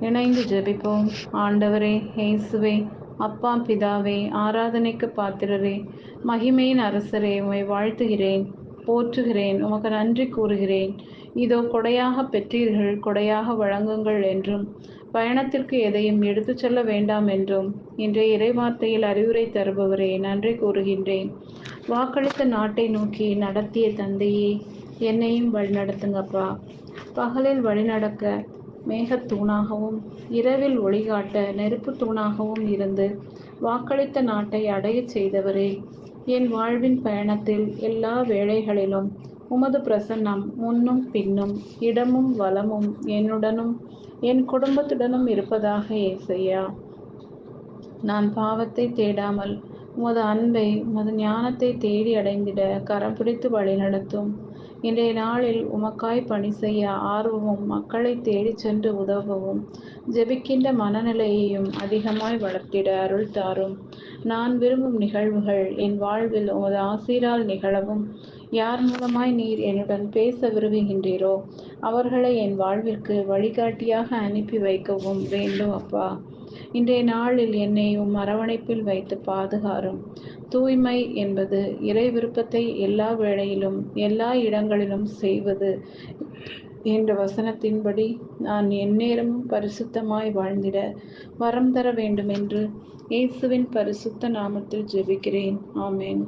இணைந்து ஜெபிப்போம். ஆண்டவரே இயேசுவே அப்பா பிதாவே ஆராதனைக்கு பாத்திரரே மகிமையின் அரசரே உமை வாழ்த்துகிறேன் போற்றுகிறேன் உமக்கு நன்றி கூறுகிறேன். இதோ கொடையாக பெற்றீர்கள் கொடையாக வழங்குங்கள் என்றும் பயணத்திற்கு எதையும் எடுத்துச் செல்ல வேண்டாம் என்றும் இன்றைய இறைவார்த்தையில் அறிவுரை தருபவரே நன்றி கூறுகின்றேன். வாக்களித்த நாட்டை நோக்கி நடத்திய தந்தையே என்னையும் வழிநடத்துங்கப்பா. பகலில் வழிநடக்க மேகத்தூணாகவும் இரவில் ஒளிகாட்ட நெருப்பு தூணாகவும் இருந்து வாக்களித்த நாட்டை அடையச் செய்தவரே. என் வாழ்வின் பயணத்தில் எல்லா வேளைகளிலும் உமது பிரசன்னம் முன்னும் பின்னும் இடமும் வளமும் என்னுடனும் என் குடும்பத்துடனும் இருப்பதாக ஏசையா. நான் பாவத்தை தேடாமல் உமது அன்பை உமது ஞானத்தை தேடி அடைந்திட கரம் பிடித்து வழிநடத்தும். இன்றைய நாளில் உமக்காய் பணி செய்ய ஆர்வமும் மக்களை தேடிச் சென்று உதவவும். ஜெபிக்கின்ற மனநிலையையும் அதிகமாய் வளர்த்திட அருள் தாரும். நான் விரும்பும் நிகழ்வுகள் என் வாழ்வில் உமது ஆசீரால் நிகழவும். யார் மூலமாய் நீர் என்னுடன் பேச விரும்புகின்றீரோ அவர்களை என் வாழ்விற்கு வழிகாட்டியாக அனுப்பி வைக்கவும் வேண்டும் அப்பா. இன்றைய நாளில் என்னை உம் அரவணைப்பில் வைத்து பாதுகாரும். தூய்மை என்பது இறை விருப்பத்தை எல்லா வேளையிலும் எல்லா இடங்களிலும் செய்வது என்ற வசனத்தின்படி நான் எந்நேரமும் பரிசுத்தமாய் வாழ்ந்திட வரம் தர வேண்டுமென்று இயேசுவின் பரிசுத்த நாமத்தில் ஜெபிக்கிறேன். ஆமேன்.